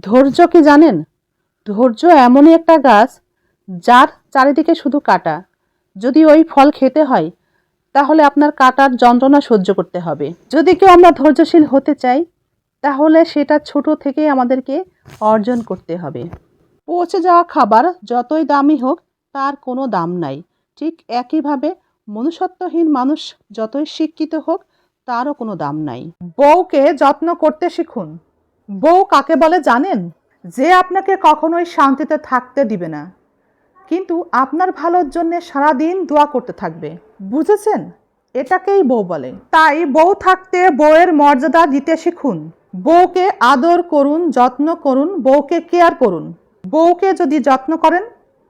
ধৈর্য কি জানেন? ধৈর্য এমনই একটা গাছ যার চারিদিকে শুধু কাটা। যদি ওই ফল খেতে হয়, তাহলে আপনার কাটার যন্ত্রণা সহ্য করতে হবে। যদি কেউ আমরা ধৈর্যশীল হতে চাই, তাহলে সেটা ছোট থেকেই আমাদেরকে অর্জন করতে হবে। পচে যাওয়া খাবার যতই দামি হোক, তার কোনো দাম নাই। ঠিক একইভাবে মনুষ্যত্বহীন মানুষ যতই শিক্ষিত হোক, তারও কোনো দাম নাই। বউকে যত্ন করতে শিখুন। বউ কাকে বলে জানেন? যে আপনাকে কখনোই শান্তিতে থাকতে দিবে না। কিন্তু আপনার ভালোর জন্য সারাদিন দোয়া করতে থাকবে। বুঝেছেন? এটাকেই বউ বলে। তাই বউ থাকতে বউয়ের মর্যাদা দিতে শিখুন। বউকে আদর করুন, যত্ন করুন, বউকে কেয়ার করুন। বউকে যদি যত্ন করেন,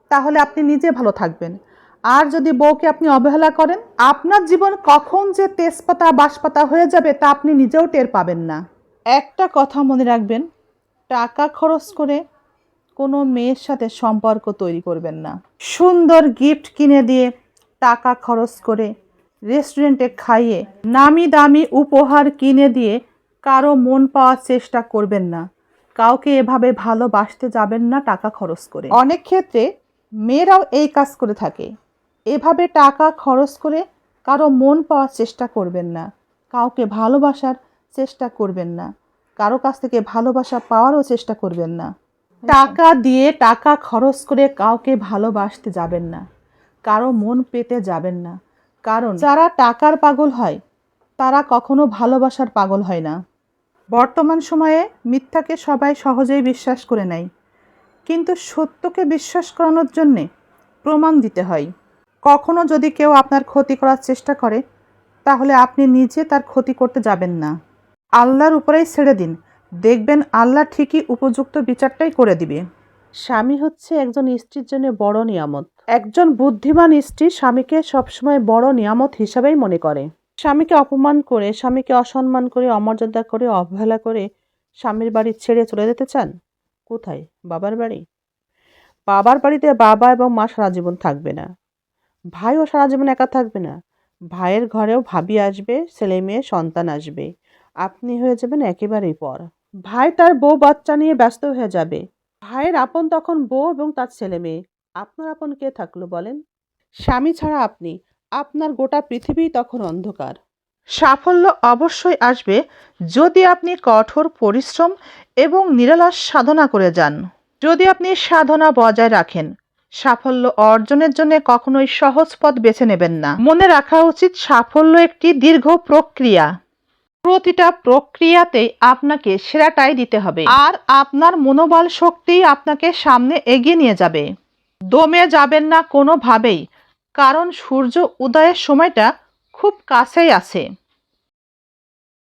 তাহলে আপনি নিজে ভালো থাকবেন। আর যদি বউকে আপনি অবহেলা করেন, আপনার জীবন কখন যে তেজপাতা, বাঁশপাতা হয়ে যাবে তা আপনি নিজেও টের পাবেন না। একটা কথা মনে রাখবেন, টাকা খরচ করে কোনো মেয়ের সাথে সম্পর্ক তৈরি করবেন না। সুন্দর গিফট কিনে দিয়ে টাকা খরচ করে রেস্টুরেন্টে খাইয়ে নামি দামি উপহার কিনে দিয়ে কারও মন পাওয়ার চেষ্টা করবেন না। কাউকে এভাবে ভালোবাসতে যাবেন না টাকা খরচ করে। অনেক ক্ষেত্রে মেয়েরাও এই কাজ করে থাকে। এভাবে টাকা খরচ করে কারও মন পাওয়ার চেষ্টা করবেন না। কাউকে ভালোবাসার চেষ্টা করবেন না। কারও কাছ থেকে ভালোবাসা পাওয়ারও চেষ্টা করবেন না। টাকা দিয়ে টাকা খরচ করে কাউকে ভালোবাসতে যাবেন না। কারও মন পেতে যাবেন না। কারণ যারা টাকার পাগল হয়, তারা কখনো ভালোবাসার পাগল হয় না। বর্তমান সময়ে মিথ্যাকে সবাই সহজেই বিশ্বাস করে নেয়। কিন্তু সত্যকে বিশ্বাস করানোর জন্যে প্রমাণ দিতে হয়। কখনো যদি কেউ আপনার ক্ষতি করার চেষ্টা করে, তাহলে আপনি নিজে তার ক্ষতি করতে যাবেন না। আল্লাহর উপরেই ছেড়ে দিন। দেখবেন আল্লাহ ঠিকই উপযুক্ত বিচারটাই করে দিবে। স্বামী হচ্ছে একজন স্ত্রীর জন্য বড় নিয়ামত। একজন বুদ্ধিমান স্ত্রী স্বামীকে সবসময় বড় নিয়ামত হিসাবেই মনে করে। স্বামীকে অপমান করে স্বামীকে অসম্মান করে অমর্যাদা করে অবহেলা করে স্বামীর বাড়ি ছেড়ে চলে যেতে চান? কোথায়? বাবার বাড়ি? বাবার বাড়িতে বাবা এবং মা সারা জীবন থাকবে না। ভাইও সারা জীবন একা থাকবে না। ভাইয়ের ঘরেও ভাবি আসবে ছেলে মেয়ে সন্তান আসবে। আপনি হয়ে যাবেন একেবারেই পর। ভাই তার বউ বাচ্চা নিয়ে ব্যস্ত হয়ে যাবে। ভাইয়ের আপন তখন বউ এবং তার ছেলে মেয়ে। আপনার আপন কে থাকল বলেন? স্বামী ছাড়া আপনি। আপনার গোটা পৃথিবী তখন অন্ধকার। সাফল্য অবশ্যই আসবে যদি আপনি কঠোর পরিশ্রম এবং নিরলস সাধনা করে যান। যদি আপনি সাধনা বজায় রাখেন, সাফল্য অর্জনের জন্য কখনোই সহজ পথ বেছে নেবেন না। মনে রাখা উচিত সাফল্য একটি দীর্ঘ প্রক্রিয়া। প্রতিটা প্রক্রিয়াতে আপনাকে সেরাটাই দিতে হবে। আর আপনার মনোবল শক্তি আপনাকে সামনে এগিয়ে নিয়ে যাবে। দমে যাবেন না কোনোভাবেই, কারণ সূর্য উদয়ের সময়টা খুব কাছেই আছে।